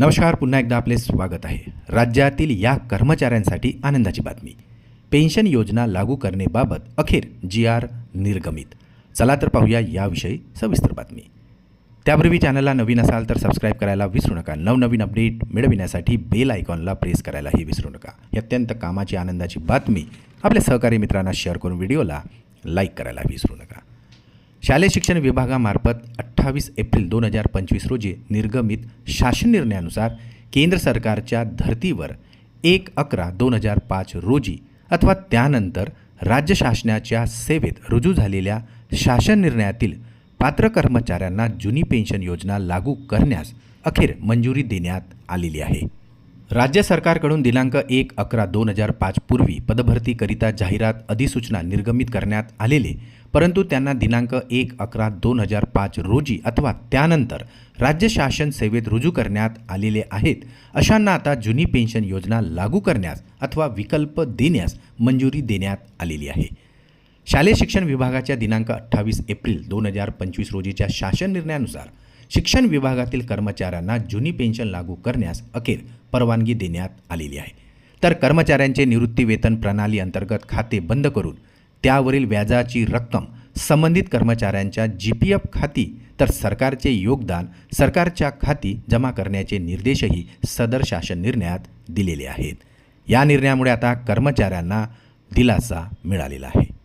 नमस्कार पुन्हा एकदा आपले स्वागत आहे. राज्यातील या कर्मचाऱ्यांसाठी आनंदाची बातमी. पेन्शन योजना लागू करण्याबाबत अखेर जी आर निर्गमित. चला तर पाहूया याविषयी सविस्तर बातमी. त्यापूर्वी चॅनलला नवीन असाल तर सबस्क्राईब करायला विसरू नका. नवनवीन अपडेट मिळविण्यासाठी बेल आयकॉनला प्रेस करायलाही विसरू नका. ही अत्यंत कामाची आनंदाची बातमी आपल्या सहकारी मित्रांना शेअर करून व्हिडिओला लाईक करायला विसरू नका. शालेय शिक्षण विभागामार्फत अठ्ठावीस एप्रिल दोन हजार पंचवीस रोजी निर्गमित शासन निर्णयानुसार केंद्र सरकारच्या धर्तीवर एक अकरा दोन हजार पाच रोजी अथवा त्यानंतर राज्य शासनाच्या सेवेत रुजू झालेल्या शासन निर्णयातील पात्र कर्मचाऱ्यांना जुनी पेन्शन योजना लागू करण्यास अखेर मंजुरी देण्यात आलेली आहे. राज्य सरकारकडून दिनांक एक अकरा दोन हजार पाच पूर्वी पदभरतीकरिता जाहिरात अधिसूचना निर्गमित करण्यात आलेले परंतु त्यांना दिनांक एक अकरा दोन हजार पाच रोजी अथवा त्यानंतर राज्य शासन सेवेत रुजू करण्यात आलेले आहेत. अशांना आता जुनी पेन्शन योजना लागू करण्यास अथवा विकल्प देण्यास मंजुरी देण्यात आलेली आहे. शालेय शिक्षण विभागाच्या दिनांक अठ्ठावीस एप्रिल दोन हजार पंचवीस रोजीच्या शासन निर्णयानुसार शिक्षण विभागातील कर्मचाऱ्यांना जुनी पेन्शन लागू करण्यास अखेर परवानगी देण्यात आलेली आहे. तर कर्मचाऱ्यांचे निवृत्तीवेतन प्रणाली अंतर्गत खाते बंद करून त्यावरील व्याजाची रक्कम संबंधित कर्मचाऱ्यांच्या जी पी एफ खाती तर सरकारचे योगदान सरकारच्या खाती जमा करण्याचे निर्देशही सदर शासन निर्णयात दिलेले आहेत. या निर्णयामुळे आता कर्मचाऱ्यांना दिलासा मिळालेला आहे.